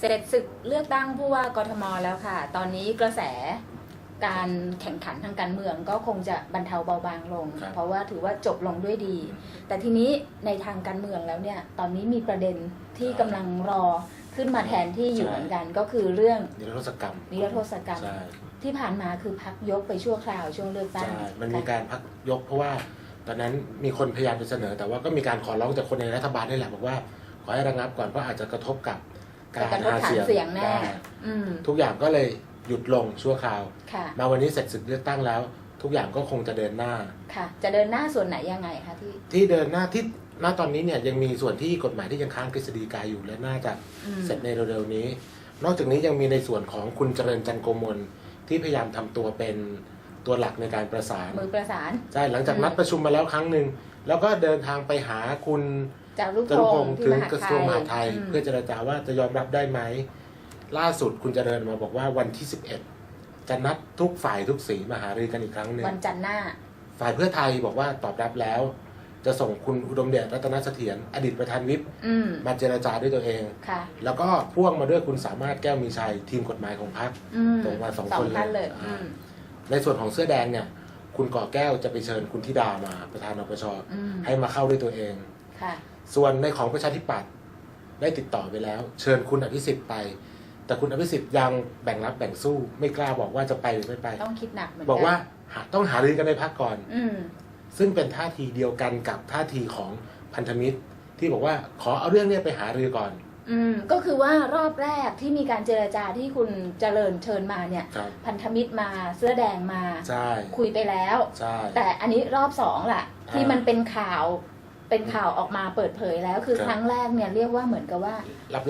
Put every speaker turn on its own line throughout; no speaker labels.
เสร็จศึกเลือกตั้งผู้ว่ากทมแล้วค่ะ ตอนนี้กระแสการแข่งขันทางการเมืองก็คงจะบรรเทาเบาบางลง
ครับ
เพราะว่าถือว่าจบลงด้วยดี แต่ทีนี้ในทางการเมืองแล้วเนี่ย ตอนนี้มีประเด็นที่กำลังรอขึ้นมาแทนที่อยู่เหมือนกันก็คือเรื่อง
นิรโทษกรรม
นิรโทษกรรม
ใช่
ที่ผ่านมาคือพักยกไปชั่วคราวช่วงเลือกตั้ง
ใช่มันมีการพักยกเพราะว่า ตอนนั้นมีคนพยายามจะเสนอ แต่ว่าก็มีการขอร้องจากคนในรัฐบาลนี่แหละบอกว่า ขอให้ระงับก่อนเพราะอาจจะกระทบกับ การ
กระทบ
หา
ฐาน
เสียง
เสียงแน่
ได้
อืม
ทุกอย่างก็เลยหยุดลงชั่วคราว
ค่ะ
มาวันนี้เสร็จศึกเลือกตั้งแล้ว ทุกอย่างก็คงจะเดินหน้า
ค่ะ จะเดินหน้าส่วนไหนยังไงคะที่
ที่เดินหน้าที่ณตอนนี้เนี่ยยังมีส่วนที่กฎหมายที่ยังค้างกฤษฎีกาอยู่และน่าจะ
อืม
เสร็จในเร็วๆนี้ นอกจากนี้ยังมีในส่วนของคุณเจริญจันทร์โกมลที่พยายามทำตัวเป็นตัวหลักในการประสาน
มือประสาน
ใช่หลังจาก
อืม
นัดประชุมมาแล้วครั้งหนึ่งแล้วก็เดินทางไปหาคุณ
จากลูก
จตุ
พ
พ
ง
ง
ศ์
ศ์
ที่
ถึ
ม
ง
หาก
ระทรวงมหาดไทย
ม
เพื่อเจรจาว่าจะยอมรับได้ไหม ล่าสุดคุณเจริญมาบอกว่าวันที่ 11 จะนัดทุกฝ่ายทุกสีมาหารือกันอีกครั้งหนึ่ง
วันจันทร์หน้า
ฝ่ายเพื่อไทยบอกว่าตอบรับแล้ว จะส่งคุณอุดมเดชรัตนเสถียรอดีตประธานวิป
อืม
มาเจรจาด้วยตัวเอง
ค่ะ
แล้วก็พ่วงมาด้วยคุณสามารถแก้วมีชัยทีมกฎหมายของพรรค
อืม
ส่งมาสอง
สอ
ค
ง
น
ท่านเลย
เลย
อืม
ในส่วนของเสื้อแดงเนี่ย คุณก่อแก้วจะไปเชิญคุณธิดามาประธานนปช
อืม
ให้มาเข้าด้วยตัวเอง
ค่ะ
ส่วนในของประชาธิปัตย์ได้ติดต่อไปแล้ว เชิญคุณอภิสิทธิ์ไป แต่คุณอภิสิทธิ์ยังแบ่งรับแบ่งสู้ไม่กล้าบอกว่าจะไปหรือไม่ไป
ต้องคิดหนักเหมือน
บอกว่าหาต้องหารือกันในพักก่อน
อืม
ซึ่งเป็นท่าทีเดียวกันกับท่าทีของพันธมิตร ที่บอกว่าขอเอาเรื่องเนี้ยไปหารือก่อน
อืมก็คือว่ารอบแรกที่มีการเจรจาที่คุณเจริญเชิญมาเนี่ย
ครับ
พันธมิตรมาเสื้อแดงมา
ใช่
คุยไปแล้ว
ใช่
แต่อันนี้รอบสองแหละที่
อ่ามั
มันเป็นข่าว เป็นข่าวออกมาเปิดเผยแล้ว คือ
ครับ
ครั้งแรกเนี่ยเรียกว่าเหมือนกับว่า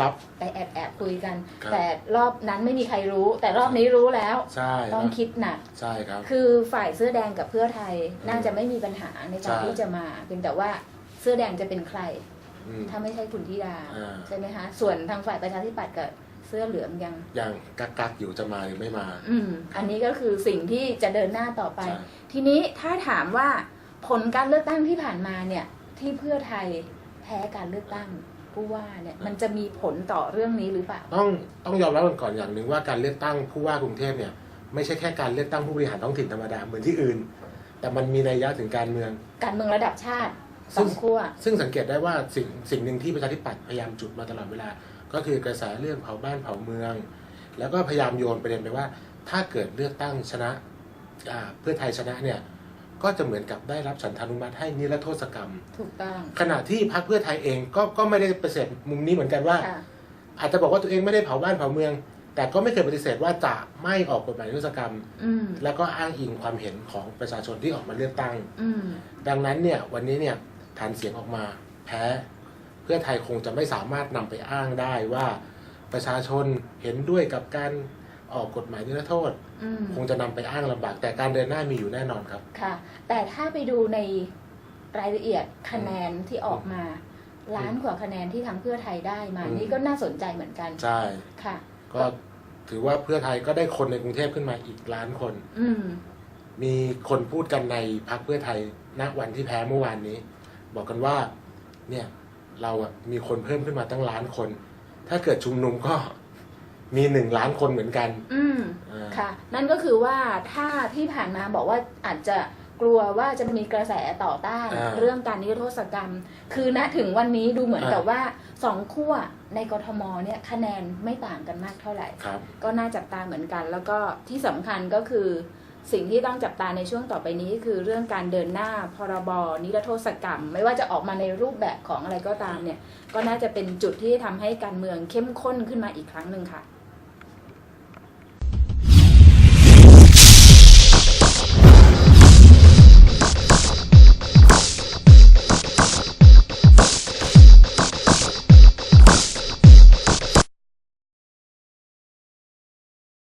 ลับ
ไปแอบแอบคุยกัน
ครับ
แต่รอบนั้นไม่มีใครรู้ แต่รอบนี้รู้แล้ว
ๆใช่
ต้องคิดหนัก
ใช่ครับ
คือฝ่ายเสื้อแดงกับเพื่อไทยน่าจะไม่มีปัญหาในการ
ใช่
ที่จะมาเพียงแต่ว่าเสื้อแดงจะเป็นใคร
อืม
ถ้าไม่ใช่คุณธิดา
อ่า
ใช่ไหมคะส่วนทางฝ่ายประชาธิปัตย์กับเสื้อเหลืองยัง
ยังกักกักๆอยู่จะมาหรือไม่มา
อืมอันนี้ก็คือสิ่งที่จะเดินหน้าต่อไป
ใช่
ทีนี้ถ้าถามว่าผลการเลือกตั้งที่ผ่านมาเนี่ย ที่เพื่อไทยแพ้การเลือกตั้งผู้ว่าเนี่ยมันจะมีผลต่อเรื่องนี้หรือเปล่า
ต้องต้องยอมรับกันก่อนอย่างหนึ่งว่าการเลือกตั้งผู้ว่ากรุงเทพเนี่ยไม่ใช่แค่การเลือกตั้งผู้บริหารท้องถิ่นธรรมดาเหมือนที่อื่น แต่มันมีนัยยะถึงการเมือง
การเมืองระดับชาติส
ซึ่
องงขั้ว
ซึ่งสังเกตได้ว่าสิ่งสิ่งหนึ่งที่ประชาธิปัตย์พยายามจุดมาตลอดเวลา ก็คือกระแสเรื่องเผาบ้านเผาเมือง แล้วก็พยายามโยนประเด็นไปว่า ถ้าเกิดเลือกตั้งชนะอ่าเพื่อไทยชนะเนี่ย ก็จะเหมือนกับได้รับฉันทานุมัติให้นิรโทษกรรม
ถูกต้อง
ขณะที่พรรคเพื่อไทยเองก็ก็ไม่ได้ปฏิเสธมุมนี้เหมือนกันว่า
ค่ะ
อาจจะบอกว่าตัวเองไม่ได้เผาบ้านเผาเมือง แต่ก็ไม่เคยปฏิเสธว่าจะไม่ออกกฎหมายนิรโทษกรรม
อืม
แล้วก็อ้างอิงความเห็นของประชาชนที่ออกมาเลือกตั้ง
อืม
ดังนั้นเนี่ยวันนี้เนี่ยฐานเสียงออกมาแพ้ เพื่อไทยคงจะไม่สามารถนำไปอ้างได้ว่า ประชาชนเห็นด้วยกับการ ออกกฎหมายนิรโทษ
อืม
คงจะนำไปอ้างลำบาก แต่การเดินหน้ามีอยู่แน่นอนครับ
ค่ะ แต่ถ้าไปดูในรายละเอียดคะแนนที่ออกมา ล้านกว่าคะแนนที่ทางเพื่อไทยได้มา
อืม
นี่ก็น่าสนใจเหมือนกัน
ใช่
ค่ะ
ก็ถือว่าเพื่อไทยก็ได้คนในกรุงเทพขึ้นมาอีกล้านคน
อืม
มีคนพูดกันในพักเพื่อไทยณวันที่แพ้เมื่อวานนี้ บอกกันว่า เนี่ยเราอะมีคนเพิ่มขึ้นมาตั้งล้านคน ถ้าเกิดชุมนุมก็ มีหนึ่งล้านคนเหมือนกัน
อืม
อ่า
ค่ะ นั่นก็คือว่าถ้าที่ผ่านมาบอกว่าอาจจะกลัวว่าจะมีกระแสต่อต้าน
อ่า
เรื่องการนิรโทษกรรม คือณถึงวันนี้ดูเหมือน
อ่ากั
กับว่าสองขั้วในกทมเนี่ยคะแนนไม่ต่างกันมากเท่าไหร่
ครับ
ก็น่าจับตาเหมือนกัน แล้วก็ที่สำคัญก็คือ สิ่งที่ต้องจับตาในช่วงต่อไปนี้คือเรื่องการเดินหน้าพรบนิรโทษกรรม ไม่ว่าจะออกมาในรูปแบบของอะไรก็ตามเนี่ย ก็น่าจะเป็นจุดที่ทำให้การเมืองเข้มข้นขึ้นมาอีกครั้งหนึ่งค่ะ